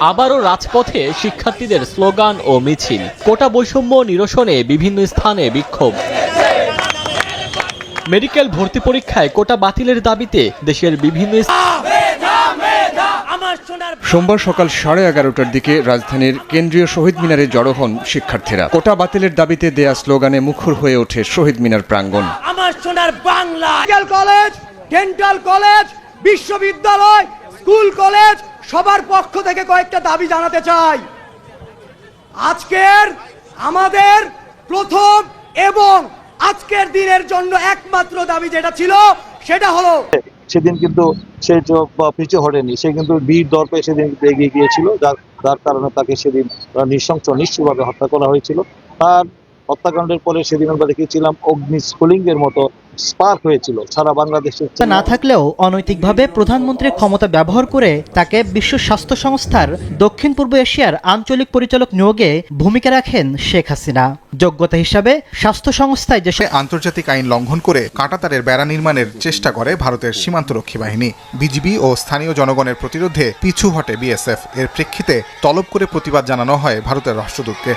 আবারও রাজপথে শিক্ষার্থীদের স্লোগান ও মিছিল। কোটা বৈষম্য নিরসনে বিভিন্ন স্থানে বিক্ষোভ। মেডিকেল ভর্তি পরীক্ষায় কোটা বাতিলের দাবিতে দেশের বিভিন্ন সোমবার সকাল সাড়ে এগারোটার দিকে রাজধানীর কেন্দ্রীয় শহীদ মিনারে জড়ো হন শিক্ষার্থীরা। কোটা বাতিলের দাবিতে দেয়া স্লোগানে মুখর হয়ে ওঠে শহীদ মিনার প্রাঙ্গণ। আমার সোনার বাংলা। কলেজ ডেন্টাল কলেজ বিশ্ববিদ্যালয় স্কুল কলেজ সবার পক্ষ থেকে কয়েকটা দাবি জানাতে চাই। আজকের আমাদের প্রথম এবং আজকের দিনের জন্য একমাত্র দাবি যেটা ছিল, সেটা হলো সেদিন কিন্তু সে পিছু হটেনি, সে কিন্তু বীর দর্পে সেদিন এগিয়ে গিয়েছিল, যার যার কারণে তাকে সেদিন নৃশংস নিশ্চয়ভাবে হত্যা করা হয়েছিল। তার হত্যাকাণ্ডের পরে সেদিন আমরা দেখেছিলাম অগ্নি স্ফুলিঙ্গের মতো স্পার্ক হয়েছিল সারা বাংলাদেশে না থাকলেও অনৈতিকভাবে প্রধানমন্ত্রীর ক্ষমতা ব্যবহার করে তাকে বিশ্ব স্বাস্থ্য সংস্থার দক্ষিণ পূর্ব এশিয়ার আঞ্চলিক পরিচালক নিয়োগে ভূমিকা রাখেন শেখ হাসিনা। যোগ্যতা হিসাবে স্বাস্থ্য সংস্থায় যে আন্তর্জাতিক আইন লঙ্ঘন করে কাঁটাতারের বেড়া নির্মাণের চেষ্টা করে ভারতের সীমান্তরক্ষী বাহিনী। বিজিবি ও স্থানীয় জনগণের প্রতিরোধে পিছু হটে বিএসএফ। এর প্রেক্ষিতে তলব করে প্রতিবাদ জানানো হয় ভারতের রাষ্ট্রদূতকে।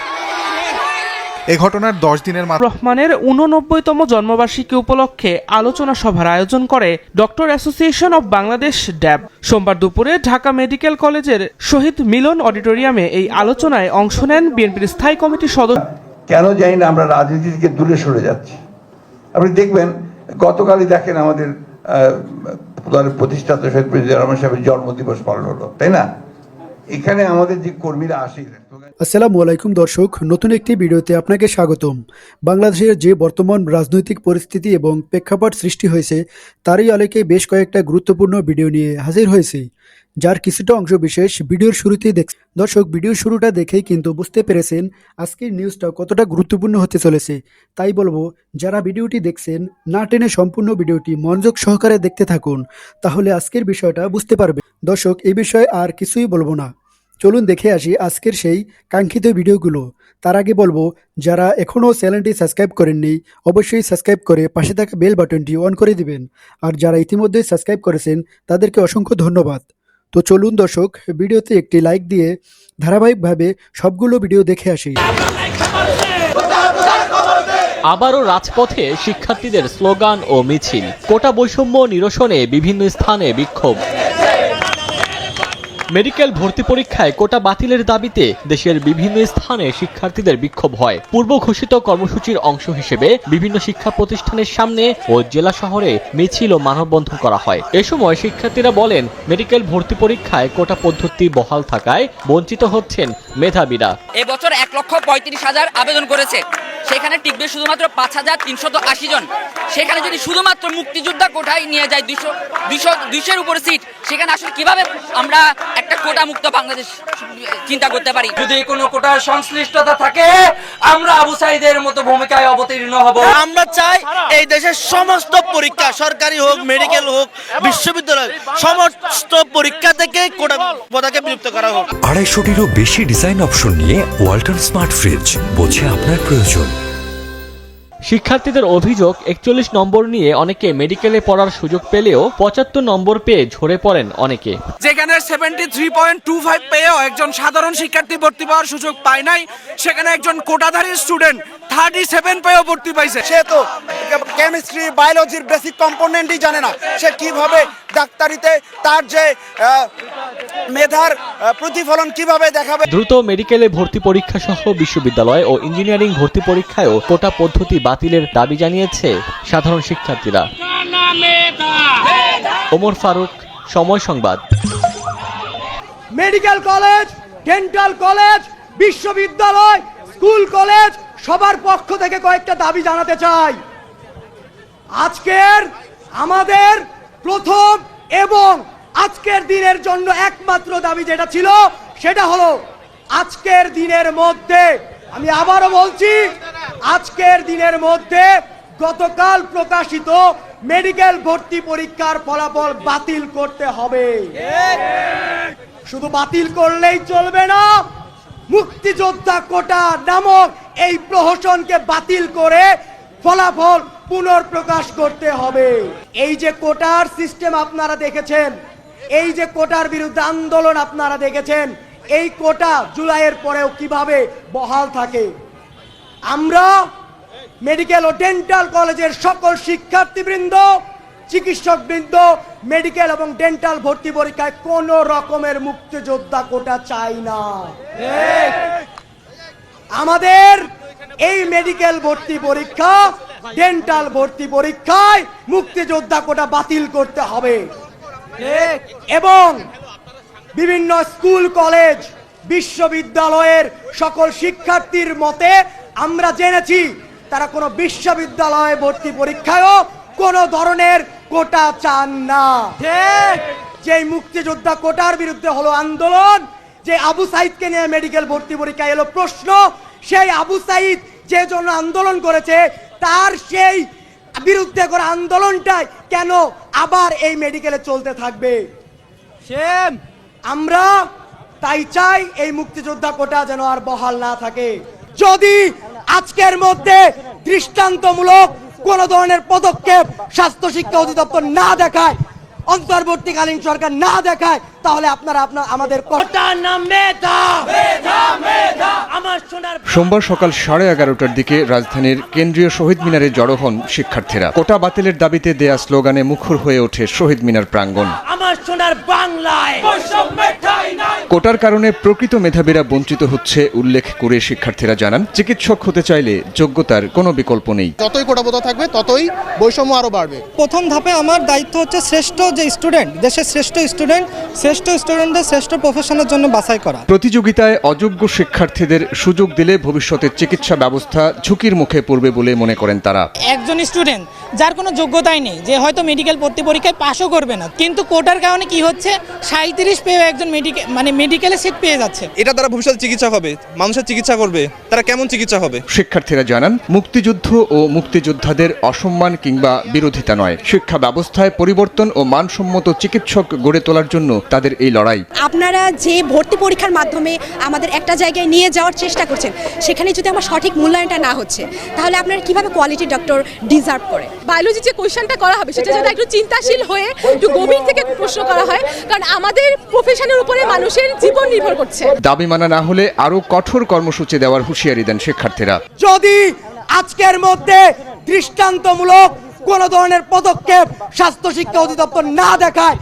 এ ঘটনার দশ দিনের মাথায় রহমানের উননব্বইতম জন্মবার্ষিকী উপলক্ষে আলোচনা সভার আয়োজন করে doctor association of Bangladesh DAB. সোমবার দুপুরে ঢাকা মেডিকেল কলেজের শহীদ মিলন অডিটোরিয়ামে এই আলোচনায় অংশ নেন বিএনপির স্থায়ী কমিটির সদস্য কেন জানি না আমরা রাজনীতি থেকে দূরে সরে যাচ্ছি। আপনি দেখবেন গতকালই দেখেন আমাদের প্রতিষ্ঠাতা শহীদ প্রেসিডেন্ট রহমান সাহেবের জন্মদিবস পালন হলো তাই না? এখানে আমাদের যে কর্মীরা আসে আসসালামু আলাইকুম দর্শক, নতুন একটি ভিডিওতে আপনাকে স্বাগতম। বাংলাদেশের যে বর্তমান রাজনৈতিক পরিস্থিতি এবং প্রেক্ষাপট সৃষ্টি হয়েছে, তারই আলোকে বেশ কয়েকটা গুরুত্বপূর্ণ ভিডিও নিয়ে হাজির হয়েছি। যার কিছুটা অংশ বিশেষ ভিডিওর শুরুতেই দেখ দর্শক, ভিডিওর শুরুটা দেখেই কিন্তু বুঝতে পেরেছেন আজকের নিউজটা কতটা গুরুত্বপূর্ণ হতে চলেছে। তাই বলব, যারা ভিডিওটি দেখছেন, না টেনে সম্পূর্ণ ভিডিওটি মনোযোগ সহকারে দেখতে থাকুন, তাহলে আজকের বিষয়টা বুঝতে পারবে দর্শক এই বিষয়ে আর কিছুই বলব না। চলুন দেখে আসি আজকের সেই কাঙ্ক্ষিত ভিডিওগুলো। তার আগে বলব, যারা এখনও চ্যানেলটি সাবস্ক্রাইব করেননি, অবশ্যই সাবস্ক্রাইব করে পাশে থাকা বেল বাটনটি অন করে দিবেন। আর যারা ইতিমধ্যে সাবস্ক্রাইব করেছেন, তাদেরকে অসংখ্য ধন্যবাদ। তো চলুন দর্শক, ভিডিওতে একটি লাইক দিয়ে ধারাবাহিকভাবে সবগুলো ভিডিও দেখে আসি। আবারও রাজপথে শিক্ষার্থীদের স্লোগান ও মিছিল। কোটা বৈষম্য নিরসনে বিভিন্ন স্থানে বিক্ষোভ। মেডিকেল ভর্তি পরীক্ষায় কোটা বাতিলের দাবিতে দেশের বিভিন্ন স্থানে শিক্ষার্থীদের বিক্ষোভ হয়। পূর্ব ঘোষিত কর্মসূচির অংশ হিসেবে বিভিন্ন শিক্ষা প্রতিষ্ঠানের সামনে ও জেলা শহরে মিছিল ও মানববন্ধন করা হয়। এ সময় শিক্ষার্থীরা বলেন, মেডিকেল ভর্তি পরীক্ষায় কোটা পদ্ধতি বহাল থাকায় বঞ্চিত হচ্ছেন মেধাবীরা। এবছর এক লক্ষ পঁয়ত্রিশ হাজার আবেদন করেছে। সেখানে টিকবে শুধুমাত্র পাঁচ হাজার তিনশত আশি জন। সেখানে যদি শুধুমাত্র মুক্তিযোদ্ধা কোটায় নিয়ে যায় দুশো দুশো দুইশোর উপরে সিট সেখানে আসলে কীভাবে আমরা একটা কোটা মুক্ত বাংলাদেশ চিন্তা করতে পারি? যদি কোনো কোটার সংশ্লিষ্টতা থাকে আমরা আবু সাইদের মতো ভূমিকায় অবতীর্ণ হব। আমরা চাই এই দেশের সমস্ত পরীক্ষা সরকারি হোক মেডিকেল হোক বিশ্ববিদ্যালয় সমস্ত পরীক্ষা থেকে কোটা পদাকে বিলুপ্ত করা হোক। আড়াইশোটিরও বেশি ডিজাইন অপশন নিয়ে ওয়ালটন স্মার্ট ফ্রিজ বোঝে আপনার প্রয়োজন। শিক্ষার্থীদের অভিযোগ, একচল্লিশ নম্বর নিয়ে অনেকে মেডিকেলে পড়ার সুযোগ পেলেও পঁচাত্তর নম্বর পেয়ে ঝরে পড়েন অনেকে। যেখানে seventy three point two five পেয়েও একজন সাধারণ শিক্ষার্থী ভর্তি পাওয়ার সুযোগ পায় নাই, সেখানে একজন কোটাধারী স্টুডেন্ট থার্টি সেভেন পেয়েও ভর্তি পাইছে। সে তো কেমিস্ট্রি বায়োলজির বেসিক কম্পোনেন্টই জানে না। সে কীভাবে ডাক্তারিতে তার যে মেধার প্রতিফলন কীভাবে দেখাবে? দ্রুত মেডিকেলে ভর্তি পরীক্ষা সহ বিশ্ববিদ্যালয় ও ইঞ্জিনিয়ারিং ভর্তি পরীক্ষায়ও কোটা পদ্ধতি বাতিলের দাবি জানিয়েছে সাধারণ শিক্ষার্থীরা। Omar Faruk Somoy Sangbad. Medical college dental college বিশ্ববিদ্যালয় স্কুল কলেজ সবার পক্ষ থেকে কয়েকটা দাবি জানাতে চাই। আজকের আমাদের প্রথম এবং আজকের দিনের জন্য একমাত্র দাবি যেটা ছিল, সেটা হলো আজকের দিনের মধ্যে, আমি আবারও বলছি, আজকের দিনের মধ্যে গতকাল প্রকাশিত মেডিকেল ভর্তি পরীক্ষার ফলাফল বাতিল করতে হবে। শুধু বাতিল করলেই চলবে না, মুক্তিযোদ্ধা কোটা নামক এই প্রহসনকে বাতিল করে ফলাফল পুনর্প্রকাশ করতে হবে। এই যে কোটার সিস্টেম আপনারা দেখেছেন, এই যে কোটার বিরুদ্ধে আন্দোলন আপনারা দেখেছেন, এই কোটা জুলাইয়ের পরেও কীভাবে বহাল থাকে? আমরা মেডিকেল ও ডেন্টাল কলেজের সকল শিক্ষার্থীবৃন্দ, চিকিৎসকবৃন্দ, মেডিকেল এবং ডেন্টাল ভর্তি পরীক্ষায় কোন রকমের মুক্তিযোদ্ধা কোটা চাই না। আমাদের এই মেডিকেল ভর্তি পরীক্ষা ডেন্টাল ভর্তি পরীক্ষায় মুক্তিযোদ্ধা কোটা বাতিল করতে হবে। এবং বিভিন্ন স্কুল কলেজ বিশ্ববিদ্যালয়ের সকল শিক্ষার্থীর মতে আমরা জেনেছি তারা কোনো বিশ্ববিদ্যালয়ে ভর্তি পরীক্ষায়ও কোনো ধরনের কোটা চান না। যেই মুক্তিযোদ্ধা কোটার বিরুদ্ধে হলো আন্দোলন যে আবু সাইদকে নিয়ে মেডিকেল ভর্তি পরীক্ষা এলো। প্রশ্ন সেই আবু সাইদ যে জন্য আন্দোলন করেছে তার সেই বিরুদ্ধে করা আন্দোলনটাই কেন আবার এই মেডিকেলে চলতে থাকবে? আমরা তাই চাই এই মুক্তিযোদ্ধা কোটা যেন আর বহাল না থাকে। যদি আজকের মধ্যে দৃষ্টান্তমূলক কোন ধরনের পদক্ষেপ স্বাস্থ্য শিক্ষা অধিদপ্তর না দেখায় অন্তর্বর্তীকালীন সরকার না দেখায় তাহলে আপনারা আপনার আমাদের নাম সোনার সোমবার সকাল সাড়ে এগারোটার দিকে রাজধানীর কেন্দ্রীয় শহীদ মিনারে জড়ো হন শিক্ষার্থীরা। কোটা বাতিলের দাবিতে দেয়া স্লোগানে মুখর হয়ে ওঠে শহীদ মিনার প্রাঙ্গণ। আমার সোনার বাংলায়। কোটার কারণে প্রকৃত মেধাবীরা বঞ্চিত হচ্ছে উল্লেখ করে শিক্ষার্থীরা জানান। চিকিৎসক হতে চাইলে যোগ্যতার কোনো বিকল্প নেই। যতই কোটাবোধ থাকবে ততই বৈষম্য আরও বাড়বে। প্রথম ধাপে আমার দায়িত্ব হচ্ছে শ্রেষ্ঠ যে স্টুডেন্ট দেশের শ্রেষ্ঠ স্টুডেন্ট শ্রেষ্ঠ স্টুডেন্টদের শ্রেষ্ঠ প্রফেশনের জন্য বাছাই করা। প্রতিযোগিতায় অযোগ্য শিক্ষার্থীদের সুযোগ দিলে ভবিষ্যতের চিকিৎসা ব্যবস্থা ঝুঁকির মুখে পড়বে বলে মনে করেন তারা। একজন স্টুডেন্ট যার কোনো যোগ্যতাই নেই যে হয়তো মেডিকেল ভর্তি পরীক্ষায় পাশও করবে না। কিন্তু কোটার কারণে কি হচ্ছে? সাঁত্রিশ পেয়ে একজন মেডিকেল মানে মেডিকেলে সিট পেয়ে যাচ্ছে। এটা তারা ভবিষ্যৎ চিকিৎসা হবে মানুষের চিকিৎসা করবে তারা কেমন চিকিৎসা হবে? শিক্ষার্থীরা জানান মুক্তিযুদ্ধ ও মুক্তিযোদ্ধাদের অসম্মান কিংবা বিরোধিতা নয়। শিক্ষা ব্যবস্থায় পরিবর্তন ও মানসম্মত চিকিৎসক গড়ে তোলার জন্য তাদের এই লড়াই। আপনারা যে ভর্তি পরীক্ষার মাধ্যমে আমাদের একটা জায়গায় নিয়ে যাওয়ার চেষ্টা করছেন সেখানে যদি আমার সঠিক মূল্যায়নটা না হচ্ছে তাহলে আপনারা কীভাবে কোয়ালিটি ডক্টর ডিজার্ভ করে? বায়োলজি যে কোয়েশনটা করা হবে সেটা যেন একটু চিন্তাশীল হয়ে একটু গভীর থেকে প্রশ্ন করা হয় কারণ আমাদের প্রফেশনের উপরে মানুষের জীবন নির্ভর করছে। দাবি মানা না হলে আরও কঠোর কর্মসূচি দেওয়ার হুঁশিয়ারি দেন শিক্ষার্থীরা। যদি আজকের মধ্যে দৃষ্টান্তমূলক কোন ধরনের পদক্ষেপ স্বাস্থ্য শিক্ষা অধিদপ্তর না দেখায়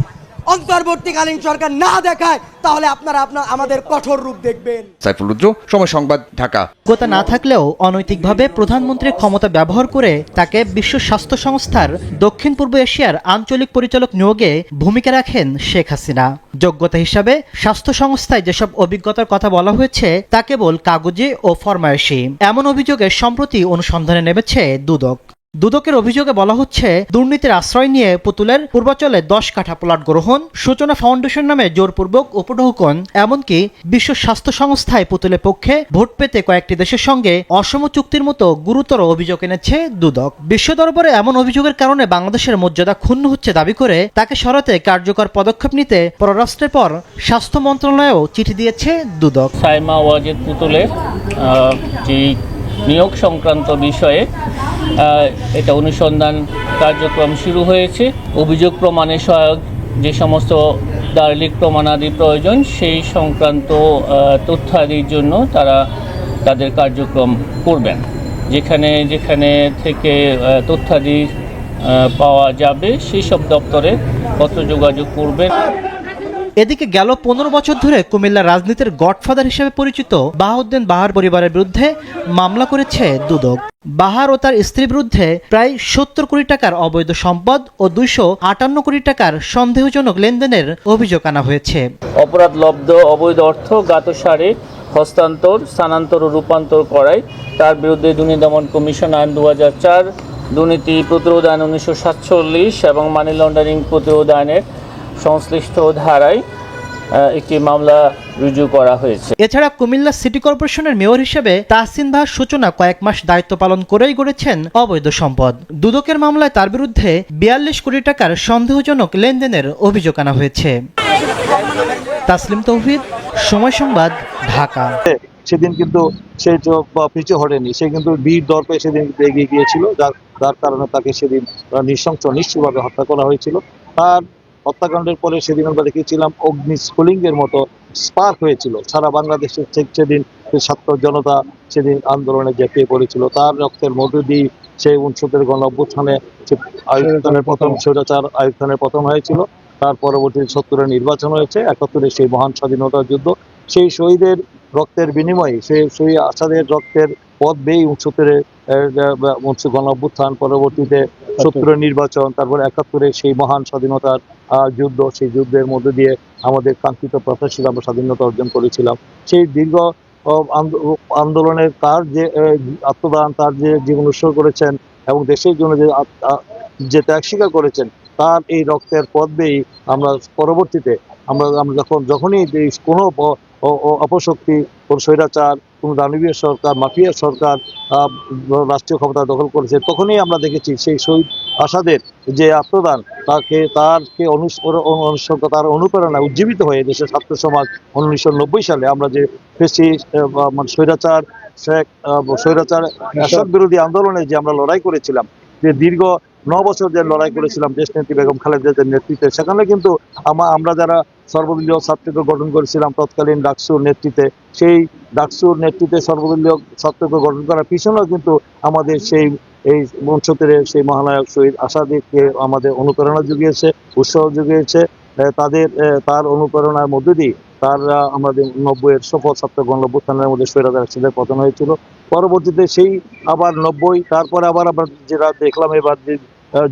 অন্তর্বর্তীকালীন সরকার না দেখায় তাহলে আপনারা আপনার আমাদের কঠোর রূপ দেখবেন। সাইফুল রুদ্র সময় সংবাদ ঢাকা। যোগ্যতা না থাকলেও অনৈতিকভাবে প্রধানমন্ত্রীর ক্ষমতা ব্যবহার করে তাকে বিশ্ব স্বাস্থ্য সংস্থার দক্ষিণ পূর্ব এশিয়ার আঞ্চলিক পরিচালক নিয়োগে ভূমিকা রাখেন শেখ হাসিনা। যোগ্যতা হিসাবে স্বাস্থ্য সংস্থায় যেসব অভিজ্ঞতার কথা বলা হয়েছে তা কেবল কাগজে ও ফরমায়েশি। এমন অভিযোগে সম্প্রতি অনুসন্ধানে নেমেছে দুদক। দুদকের অভিযোগে বলা হচ্ছে, দুর্নীতির আশ্রয় নিয়ে পুতুলের পূর্বাচলে দশ কাঠা প্লট গ্রহণ, সূচনা ফাউন্ডেশন নামে জোরপূর্বক উপঢৌকন, এমনকি বিশ্ব স্বাস্থ্য সংস্থায় পুতুলের পক্ষে ভোট পেতে কয়েকটি দেশের সঙ্গে অসম চুক্তির মতো গুরুতর অভিযোগ এনেছে দুদক। বিশ্ব দরবারে এমন অভিযোগের কারণে বাংলাদেশের মর্যাদা ক্ষুণ্ণ হচ্ছে দাবি করে তাকে সরাতে কার্যকর পদক্ষেপ নিতে পররাষ্ট্রের পর স্বাস্থ্য মন্ত্রণালয়েও চিঠি দিয়েছে দুদক। সাইমা ওয়াজেদ পুতুলের নিয়োগ সংক্রান্ত বিষয়ে এটা অনুসন্ধান কার্যক্রম শুরু হয়েছে। অভিযোগ প্রমাণে সহায়ক যে সমস্ত দার্লিক প্রমাণাদি প্রয়োজন, সেই সংক্রান্ত তথ্যাদির জন্য তারা তাদের কার্যক্রম করবেন। যেখানে যেখানে থেকে তথ্যাদি পাওয়া যাবে, সেই সব দপ্তরে পত্র যোগাযোগ করবেন এদিকে গেল পনেরো বছর ধরে কুমিল্লার রাজনীতির গডফাদার হিসেবে পরিচিত বাহাউদ্দিন বাহার পরিবারের বিরুদ্ধে মামলা করেছে দুদক। বাহার ও তার স্ত্রীর বিরুদ্ধে প্রায় সত্তর কোটি টাকার অবৈধ সম্পদ ও দুইশো আটান্ন কোটি টাকার সন্দেহজনক লেনদেনের অভিযোগ আনা হয়েছে। অপরাধ লব্ধ অবৈধ অর্থ গাতসারে হস্তান্তর, স্থানান্তর ও রূপান্তর করায় তার বিরুদ্ধে দুর্নীতি দমন কমিশন আইন দু চার, দুর্নীতি প্রতিরোধ আইন উনিশশো সাতচল্লিশ এবং মানি লন্ডারিং প্রতিরোধ আইনের সংশ্লিষ্ট ধারায় একটি মামলা রুজু করা হয়েছে। এছাড়া কুমিল্লা সিটি কর্পোরেশনের মেয়র হিসেবে তাহসিন বাহার সূচনা কয়েক মাস দায়িত্ব পালন করেই গড়েছেন অবৈধ সম্পদ। দুদকের মামলায় তার বিরুদ্ধে বিয়াল্লিশ কোটি টাকার সন্দেহজনক লেনদেনের অভিযোগ আনা হয়েছে। তাসলিম তৌহিদ সময় সংবাদ ঢাকা। সেদিন কিন্তু সে পিছু হটেনি সে কিন্তু বীর দর্পে সেদিন এগিয়ে গিয়েছিল যার যার কারণে তাকে সেদিন নৃশংস নিশ্চয়ভাবে হত্যা করা হয়েছিল। তার হত্যাকাণ্ডের পরে সেদিন আমরা দেখেছিলাম অগ্নি স্ফুলিঙ্গের মতো স্পার্ক হয়েছিল। সারা বাংলাদেশের সেদিন ছাত্র জনতা সেদিন আন্দোলনে ঝেঁপিয়ে পড়েছিল। তার রক্তের মধ্য দিয়ে সেই উনসত্তরের গণ অভ্যুত্থানে খানের প্রথম স্বৈরাচার খানের পতন হয়েছিল। তার পরবর্তী সত্তরে নির্বাচন হয়েছে। একাত্তরে সেই মহান স্বাধীনতা যুদ্ধ। সেই শহীদের রক্তের বিনিময়ে সেই সেই আসাদের রক্তের পথ বেয়ে উনসত্তরে গণ অভ্যুত্থান পরবর্তীতে সত্তরের নির্বাচন, তারপর একাত্তরে সেই মহান স্বাধীনতার যুদ্ধ, সেই যুদ্ধের মধ্যে দিয়ে আমাদের কাঙ্ক্ষিত প্রত্যাশিত আমরা স্বাধীনতা অর্জন করেছিলাম। সেই দীর্ঘ আন্দোলনের তার যে আত্মদান, তার যে জীবন উৎসর্গ করেছেন এবং দেশের জন্য যে যে ত্যাগ স্বীকার করেছেন, তার এই রক্তের বেয়েই আমরা পরবর্তীতে, আমরা আমরা যখন, যখনই কোনো অপশক্তি, কোনো স্বৈরাচার কোনো দানবীয় সরকার মাফিয়া সরকার রাষ্ট্রীয় ক্ষমতা দখল করেছে তখনই আমরা দেখেছি সেই শহীদ আসাদের যে আত্মদান তাকে তারকে অনুস- অনু- অনু- তার অনুপ্রেরণা উজ্জীবিত হয়ে দেশের ছাত্র সমাজ উনিশশো নব্বই সালে আমরা যে ফেসি মানে স্বৈরাচার শেখ স্বৈরাচার বিরোধী আন্দোলনে যে আমরা লড়াই করেছিলাম যে দীর্ঘ ন বছর যে লড়াই করেছিলাম দেশ নেত্রী বেগম খালেদাদের নেতৃত্বে, সেখানে কিন্তু আমা- আমরা যারা সর্বদলীয় ছাত্রকে গঠন করেছিলাম তৎকালীন ডাকসুর নেতৃত্বে, সেই ডাকসুর নেতৃত্বে সর্বদলীয় ছাত্রকে গঠন করার পিছনেও কিন্তু আমাদের সেই, এই মঞ্চতের সেই মহানায়ক শহীদ আশাদিকে আমাদের অনুপ্রেরণা জুগিয়েছে, উৎসাহ জুগিয়েছে তাদের তার অনুপ্রেরণার মধ্যে দিয়ে তারা আমাদের নব্বইয়ের সফল ছাত্র গণঅভ্যুত্থানের মধ্যে স্বৈরাচার রাশিদের পতন হয়েছিল। পরবর্তীতে সেই আবার নব্বই, তারপরে আবার আমরা যেটা দেখলাম এবার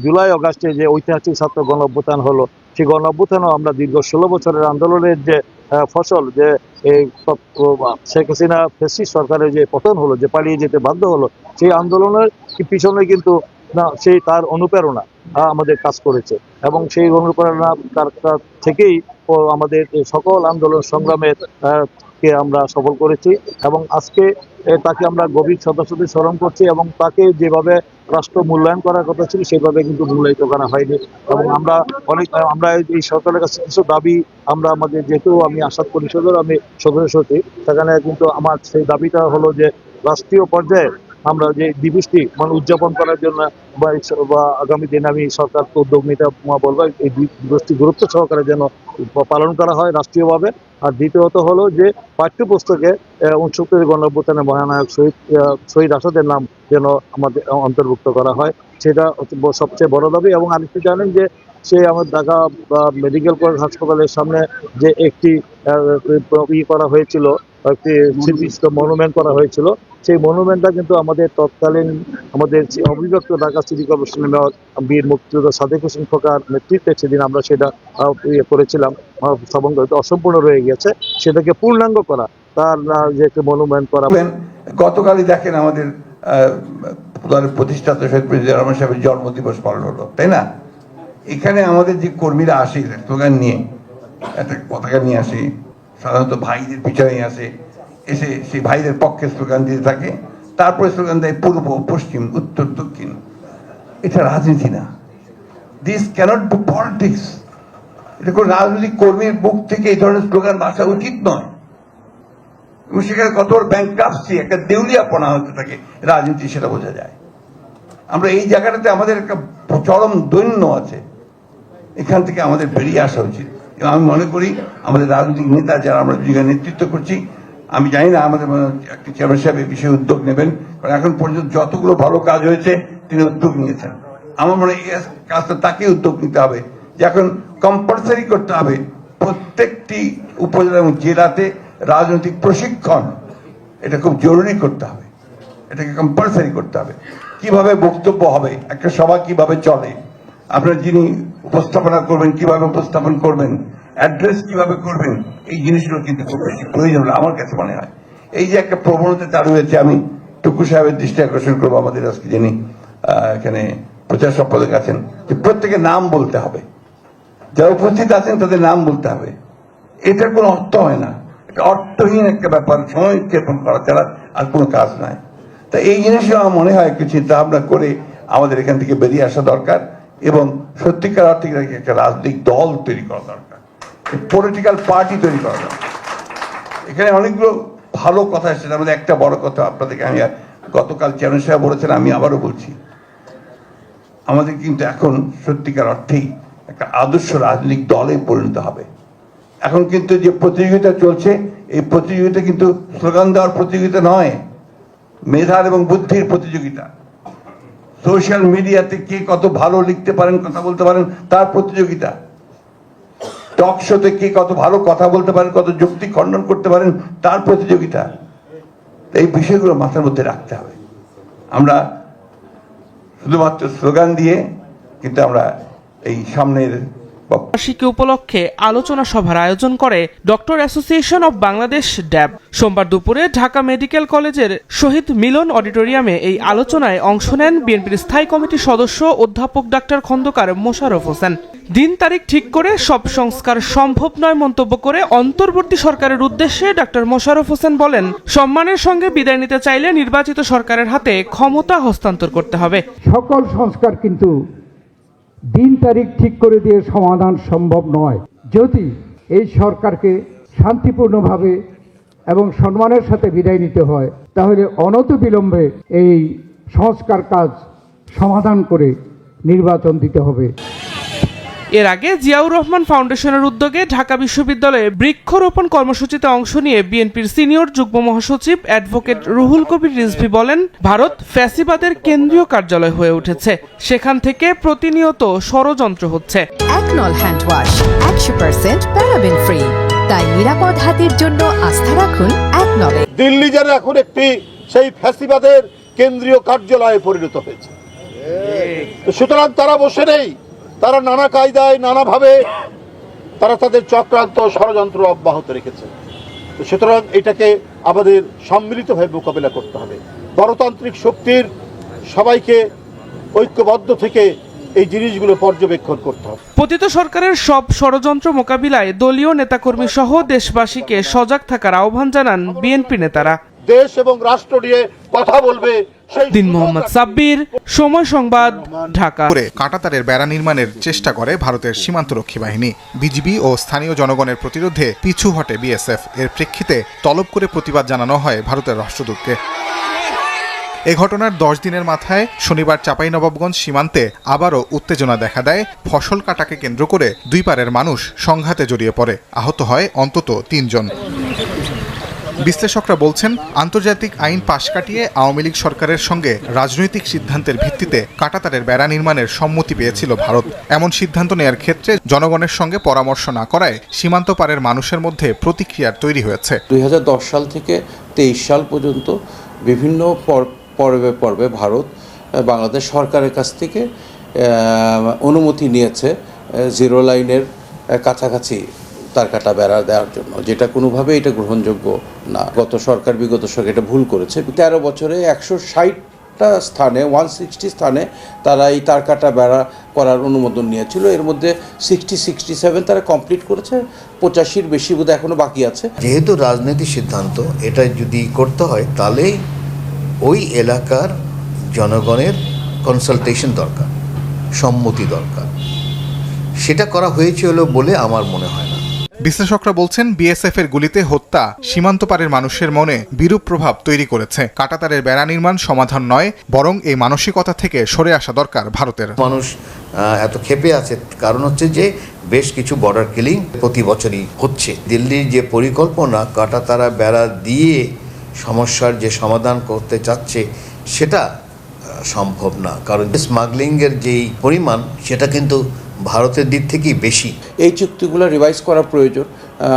জুলাই, অগাস্টে যে ঐতিহাসিক ছাত্র গণ অভ্যুত্থান হলো, সেই গণ অভ্যুত্থানও আমরা দীর্ঘ ষোলো বছরের আন্দোলনের যে ফসল যে এই শেখ হাসিনা ফেসিস সরকারের যে পতন হলো, যে পালিয়ে যেতে বাধ্য হলো, সেই আন্দোলনের পিছনে কিন্তু না, সেই তার অনুপ্রেরণা আমাদের কাজ করেছে। এবং সেই অনুপ্রেরণা তার থেকেই আমাদের সকল আন্দোলন সংগ্রামের কে আমরা সফল করেছি। এবং আজকে তাকে আমরা গভীর সদস্যতে স্মরণ করছি এবং তাকে যেভাবে রাষ্ট্র মূল্যায়ন করার কথা ছিল, সেভাবে কিন্তু মূল্যায়িত করা হয়নি। এবং আমরা অনেক, আমরা এই- সরকারের কাছে কিছু দাবি আমরা আমাদের, যেহেতু আমি আসাদ পরিষদের, আমি সদস্য সচিব, সেখানে কিন্তু আমার সেই দাবিটা হলো যে রাষ্ট্রীয় পর্যায়ে আমরা যে দিবসটি মানে উদযাপন করার জন্য বা আগামী দিনে আমি সরকারকে উদ্যোগ নিতে বলব, এই দিবসটি গুরুত্ব সহকারে যেন পালন করা হয় রাষ্ট্রীয়ভাবে। আর দ্বিতীয়ত হলো যে পাঠ্যপুস্তকে উনসত্তর গণঅভ্যুত্থানে মহানায়ক শহীদ শহীদ আসাদের নাম যেন আমাদের অন্তর্ভুক্ত করা হয়, সেটা সবচেয়ে বড় দাবি এবং আরেকটি জানেন যে সে আমার ঢাকা মেডিকেল কলেজ হাসপাতালের সামনে যে একটি ই করা হয়েছিল একটি স্মৃতি মনুমেন্ট করা হয়েছিল সেই মনুমেন্টটা কিন্তু আমাদের তৎকালীন আমাদের অবিভক্ত ঢাকা সিটি কর্পোরেশনের মেয়র বীর মুক্তিযোদ্ধা সাদেক হোসেন খোকার নেতৃত্বে সেদিন আমরা সেটা ইয়ে করেছিলাম অসম্পূর্ণ রয়ে গেছে সেটাকে পূর্ণাঙ্গ করা তার যে একটি মনুমেন্ট করা। গতকালই দেখেন আমাদের দলের প্রতিষ্ঠাতা শহীদ প্রেসিডেন্ট রহমান সাহেবের জন্মদিবস পালন হলো তাই না? এখানে আমাদের যে কর্মীরা আসে স্লোগান নিয়ে একটা পতাকা নিয়ে আসে সাধারণত ভাইদের পিছনে আসে। এসে সেই ভাইদের পক্ষে স্লোগান দিতে থাকে। তারপরে স্লোগান দেয় পূর্ব, পশ্চিম, উত্তর, দক্ষিণ। এটা রাজনীতি না। দিস ক্যানট বি পলিটিক্স এটা কোনো রাজনৈতিক কর্মীর মুখ থেকে এই ধরনের স্লোগান আসা উচিত নয়। এবং সেখানে কত বড় ব্যাংকাপসি একটা দেউলিয়া দেউলিয়াপনা হতে থাকে। রাজনীতি সেটা বোঝা যায়। আমরা এই জায়গাটাতে আমাদের একটা চরম দৈন্য আছে। এখান থেকে আমাদের বেরিয়ে আসা উচিত। আমি মনে করি আমাদের রাজনৈতিক নেতা যারা আমরা দুজন নেতৃত্ব করছি, আমি জানি না আমাদের একটি চেয়ারম্যান সাহেব এই বিষয়ে উদ্যোগ নেবেন, কারণ এখন পর্যন্ত যতগুলো ভালো কাজ হয়েছে, তিনি উদ্যোগ নিয়েছেন। আমার মনে হয় কাজটা তাকে উদ্যোগ নিতে হবে, যে এখন কম্পালসারি করতে হবে প্রত্যেকটি উপজেলা এবং জেলাতে রাজনৈতিক প্রশিক্ষণ, এটা খুব জরুরি করতে হবে। এটাকে কম্পালসারি করতে হবে। কীভাবে বক্তব্য হবে, একটা সভা কীভাবে চলে? আপনার যিনি উপস্থাপনা করবেন, কীভাবে উপস্থাপন করবেন অ্যাড্রেস কীভাবে করবেন, এই জিনিসগুলো কিন্তু খুব বেশি প্রয়োজন আমার কাছে মনে হয়। এই যে একটা প্রবণতা চালু হয়েছে আমি টুকু সাহেবের দৃষ্টি আকর্ষণ করব, আমাদের আজকে যিনি এখানে প্রচার সম্পাদক আছেন, যে প্রত্যেকের নাম বলতে হবে। যারা উপস্থিত আছেন, তাদের নাম বলতে হবে। এটার কোনো অর্থ হয় না। এটা অর্থহীন একটা ব্যাপার, সময় ক্ষেপণ করা ছাড়া আর কোনো কাজ নাই। তা এই জিনিসটা আমার মনে হয় একটু চিন্তা ভাবনা করে আমাদের এখান থেকে বেরিয়ে আসা দরকার। এবং সত্যিকার অর্থে এটাকে একটা রাজনৈতিক দল তৈরি করা দরকার। পলিটিক্যাল পার্টি তৈরি করা দরকার। এখানে অনেকগুলো ভালো কথা এসেছে তার মধ্যে একটা বড় কথা আপনাদেরকে আমি গতকাল চেয়ারম্যান সাহেব বলেছেন, আমি আবারও বলছি। আমাদের কিন্তু এখন সত্যিকার অর্থেই একটা আদর্শ রাজনৈতিক দলে পরিণত হবে। এখন কিন্তু যে প্রতিযোগিতা চলছে, এই প্রতিযোগিতা কিন্তু স্লোগান দেওয়ার প্রতিযোগিতা নয়, মেধার এবং বুদ্ধির প্রতিযোগিতা। সোশ্যাল মিডিয়াতে কে কত ভালো লিখতে পারেন, কথা বলতে পারেন, তার প্রতিযোগিতা। টক শোতে কে কত ভালো কথা বলতে পারেন, কত যুক্তি খণ্ডন করতে পারেন, তার প্রতিযোগিতা। এই বিষয়গুলো মাথার মধ্যে রাখতে হবে। আমরা শুধুমাত্র স্লোগান দিয়ে, কিন্তু আমরা এই সামনের বার্ষিকী উপলক্ষে আলোচনা সভার আয়োজন করে doctor association of Bangladesh DAB. সোমবার দুপুরে ঢাকা মেডিকেল কলেজের শহীদ মিলন অডিটোরিয়ামে এই আলোচনায় অংশ নেন বিএনপির স্থায়ী কমিটির সদস্য অধ্যাপক ডাক্তার খন্দকার মোশাররফ হোসেন। দিন তারিখ ঠিক করে সব সংস্কার সম্ভব নয় মন্তব্য করে অন্তর্বর্তী সরকারের উদ্দেশ্যে ডাক্তার মোশাররফ হোসেন বলেন সম্মানের সঙ্গে বিদায় নিতে চাইলে নির্বাচিত সরকারের হাতে ক্ষমতা হস্তান্তর করতে হবে। সকল সংস্কার কিন্তু দিন তারিখ ঠিক করে দিয়ে সমাধান সম্ভব নয়। যদি এই সরকারকে শান্তিপূর্ণভাবে এবং সম্মানের সাথে বিদায় নিতে হয়, তাহলে অনত বিলম্বে এই সংস্কার কাজ সমাধান করে নির্বাচন দিতে হবে। এর আগে জিয়াউর রহমান ফাউন্ডেশনের উদ্যোগে ঢাকা বিশ্ববিদ্যালয়ে বৃক্ষরোপণ কর্মসূচিতে অংশ নিয়ে বিএনপির সিনিয়র যুগ্ম মহাসচিব অ্যাডভোকেট রুহুল কবির রিজভি বলেন ভারত ফ্যাসিবাদের কেন্দ্রীয় কার্যালয় হয়ে উঠেছে। সেখান থেকে প্রতিনিয়ত ষড়যন্ত্র হচ্ছে। একনল হ্যান্ড ওয়াশ একশো পার্সেন্ট প্যারাবেন ফ্রি। তাই নিরাপদ হাতের জন্য আস্থা রাখুন একনলে দিল্লি যেন এখন একটি সেই ফ্যাসিবাদের কেন্দ্রীয় কার্যালয়ে পরিণত হয়েছে। সুতরাং তারা বসে নেই। তারা নানা কায়দায় নানাভাবে তারা তাদের চক্রান্ত ষড়যন্ত্র অব্যাহত রেখেছে। সুতরাং এটাকে আমাদের সম্মিলিতভাবে মোকাবিলা করতে হবে। গণতান্ত্রিক শক্তির সবাইকে ঐক্যবদ্ধ থেকে এই জিনিসগুলো পর্যবেক্ষণ করতে হবে। পতিত সরকারের সব ষড়যন্ত্র মোকাবিলায় দলীয় নেতাকর্মী সহ দেশবাসীকে সজাগ থাকার আহ্বান জানান বিএনপি নেতারা। দেশ এবং রাষ্ট্র নিয়ে কথা বলবে দিন মোহাম্মদ সাব্বির সময় সংবাদ ঢাকা। করে কাঁটাতারের বেড়া নির্মাণের চেষ্টা করে ভারতের সীমান্তরক্ষী বাহিনী। বিজিবি ও স্থানীয় জনগণের প্রতিরোধে পিছু হটে বিএসএফ। এর প্রেক্ষিতে তলব করে প্রতিবাদ জানানো হয় ভারতের রাষ্ট্রদূতকে। এ ঘটনার দশ দিনের মাথায় শনিবার চাঁপাইনবাবগঞ্জ সীমান্তে আবারও উত্তেজনা দেখা দেয়। ফসল কাটাকে কেন্দ্র করে দুই পারের মানুষ সংঘাতে জড়িয়ে পড়ে। আহত হয় অন্তত তিনজন। বিশ্লেষকরা বলছেন, আন্তর্জাতিক আইন পাশ কাটিয়ে আওয়ামী লীগ সরকারের সঙ্গে রাজনৈতিক সিদ্ধান্তের ভিত্তিতে কাটাতারের বেড়া নির্মাণের সম্মতি পেয়েছিল ভারত। এমন সিদ্ধান্ত নেয়ার ক্ষেত্রে জনগণের সঙ্গে পরামর্শ না করায় সীমান্ত পারের মানুষের মধ্যে প্রতিক্রিয়ার তৈরি হয়েছে। দুই হাজার দশ সাল থেকে তেইশ সাল পর্যন্ত বিভিন্ন পর- পর্বে পর্বে ভারত বাংলাদেশ সরকারের কাছ থেকে অনুমতি নিয়েছে জিরো লাইনের কাছাকাছি তার কাটা বেড়া দেওয়ার জন্য, যেটা কোনোভাবে এটা গ্রহণযোগ্য না। গত সরকার, বিগত সরকার এটা ভুল করেছে। তেরো বছরে একশো ষাটটা স্থানে ওয়ান সিক্সটি স্থানে তারা এই তার কাটা বেড়া করার অনুমোদন নিয়েছিল। এর মধ্যে সিক্সটি সিক্সটি সেভেন তারা কমপ্লিট করেছে। পঁচাশির বেশি বোধ এখনও বাকি আছে। যেহেতু রাজনৈতিক সিদ্ধান্ত, এটা যদি করতে হয় তাহলে ওই এলাকার জনগণের কনসালটেশন দরকার, সম্মতি দরকার। সেটা করা হয়েছিল বলে আমার মনে হয় না। বিশ্লেষকরা বলছেন, বিএসএফ এর গুলিতে হত্যা সীমান্ত পারের মানুষের মনে বিরূপ প্রভাব তৈরি করেছে। কাটাতারের বেড়া নির্মাণ সমাধান নয়, বরং এই মানসিকতা থেকে সরে আসা দরকার ভারতের। মানুষ এত ক্ষেপে আছে। কারণ হচ্ছে যে, বেশ কিছু বর্ডার কিলিং প্রতি বছরই হচ্ছে। দিল্লির যে পরিকল্পনা, কাটাতারা বেড়া দিয়ে সমস্যার যে সমাধান করতে চাচ্ছে, সেটা সম্ভব না। কারণ স্মাগলিংয়ের যেই পরিমাণ, সেটা কিন্তু ভারতের দিক থেকেই বেশি। এই চুক্তিগুলো রিভাইজ করা প্রয়োজন।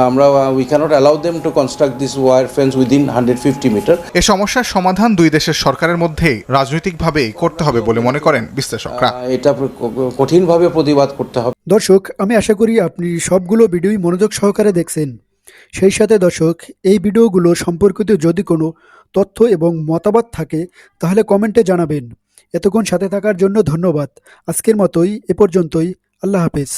আমরা we cannot allow them to construct this wire fence within hundred fifty metre এ সমস্যার সমাধান দুই দেশের সরকারের মধ্যেই রাজনৈতিকভাবে করতে হবে বলে মনে করেন বিশ্লেষকরা। এটা কঠিনভাবে প্রতিবাদ করতে হবে। দর্শক আমি আশা করি আপনি সবগুলো ভিডিওই মনোযোগ সহকারে দেখছেন। সেই সাথে দর্শক এই ভিডিওগুলো সম্পর্কিত যদি কোনো তথ্য এবং মতামত থাকে তাহলে কমেন্টে জানাবেন। এতক্ষণ সাথে থাকার জন্য ধন্যবাদ। আজকের মতোই এ পর্যন্তই। আল্লাহ হাফেজ।